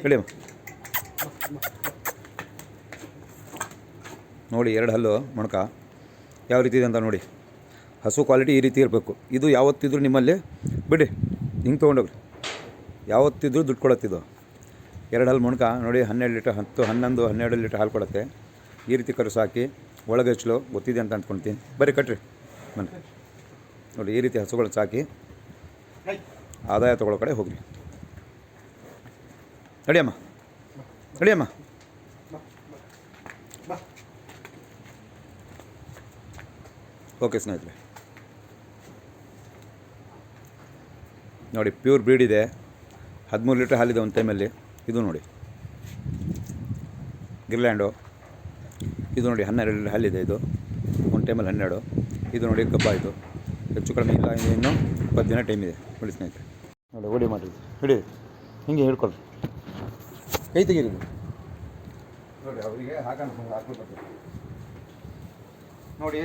ಹೇಳಿ. ನೋಡಿ, ಎರಡು ಹಲ್ಲು, ಮೊಣಕ. ಯಾವ ರೀತಿ ಇದೆ ಅಂತ ನೋಡಿ. ಹಸು ಕ್ವಾಲಿಟಿ ಈ ರೀತಿ ಇರಬೇಕು. ಇದು ಯಾವತ್ತಿದ್ರು ನಿಮ್ಮಲ್ಲಿ, ಬಿಡಿ, ಹಿಂಗೆ ತೊಗೊಂಡೋಗ್ರಿ. ಯಾವತ್ತಿದ್ರೂ ದುಡ್ಡು ಕೊಡತ್ತಿದ್ದು ಎರಡು ಹಲ್ಲು, ಮೊಣಕ, ನೋಡಿ, ಹನ್ನೆರಡು ಲೀಟರ್, ಹತ್ತು, ಹನ್ನೊಂದು, ಹನ್ನೆರಡು ಲೀಟರ್ ಹಾಲು ಕೊಡುತ್ತೆ. ಈ ರೀತಿ ಕರು ಸಾಕಿ ಒಳಗೆ ಹಚ್ಚಲು ಗೊತ್ತಿದೆ ಅಂತ ಅಂದ್ಕೊಳ್ತೀನಿ ಬರೀ ಕಟ್ರಿ. ಮನೆ ನೋಡಿ, ಈ ರೀತಿ ಹಸುಗಳು ಸಾಕಿ, ಆದಾಯ ತೊಗೊಳ್ಳೋ ಕಡೆ ಹೋಗ್ರಿ. ನಡಿಯಮ್ಮ. ನಡಿಯಮ್ಮ. ಓಕೆ ಸ್ನೇಹಿತರೆ. ನೋಡಿ ಪ್ಯೂರ್ ಬ್ರೀಡ್ ಇದೆ. ಹದಿಮೂರು ಲೀಟ್ರ್ ಹಾಲಿದೆ ಒಂದು ಟೈಮಲ್ಲಿ ಇದು ನೋಡಿ. ಗಿರ್ಲ್ಯಾಂಡು. ಇದು ನೋಡಿ, ಹನ್ನೆರಡು ಲೀಟ್ರ್ ಹಾಲಿದೆ ಇದು. ಒಂದು ಟೈಮಲ್ಲಿ ಹನ್ನೆರಡು. ಇದು ನೋಡಿ, ಕಬ್ಬ ಇದು ಹೆಚ್ಚು ಕಡಿಮೆ ಇಲ್ಲ, ಇನ್ನೂ ಇಪ್ಪತ್ತು ದಿನ ಟೈಮ್ ಇದೆ. ನೋಡಿ ಸ್ನೇಹಿತರೆ. ನೋಡಿ, ಓಡಿ ಮಾಡಿ. ಹಿಡಿ. ಹಿಂಗೆ ಹಿಡ್ಕೊಳ್ರಿ ಕೈ ತೆಗೀರಿ. ನೋಡಿ ಅವರಿಗೆ ನೋಡಿ.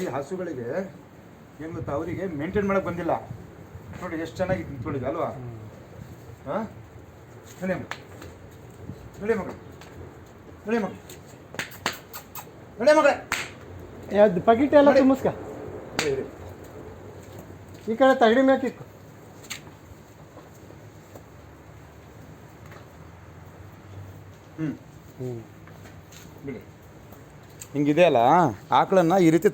ಈ ಹಸುಗಳಿಗೆ ಏನು ಗೊತ್ತಾ ಅವರಿಗೆ ಮೇಂಟೈನ್ ಮಾಡಕ್ಕೆ ಬಂದಿಲ್ಲ. ನೋಡಿ ಎಷ್ಟು ಚೆನ್ನಾಗಿ ನಿಂತ್ಕೊಂಡಿದೆ ಅಲ್ವಾ? ಹಾಂ? ನಡಿ ಮಗ. ಮಗಳೇ ಮಗ. ನಡಿ ಮಗ. ನಡಿ ಮಗ ಯಾವ್ದು ಪಕಿಟ್ ಎಲ್ಲ ತುಂಬಿಸ್ಕ. ಈ ಕಡೆ ತಗಡಿ ಮ್ಯಾಕ್ ಇಕ್ಕು ಹ್ಮ್. ಬಿಡಿ. ಹಿಂಗಿದೆ ಅಲ್ಲ ಆಕಳನ್ನ ಈ ರೀತಿ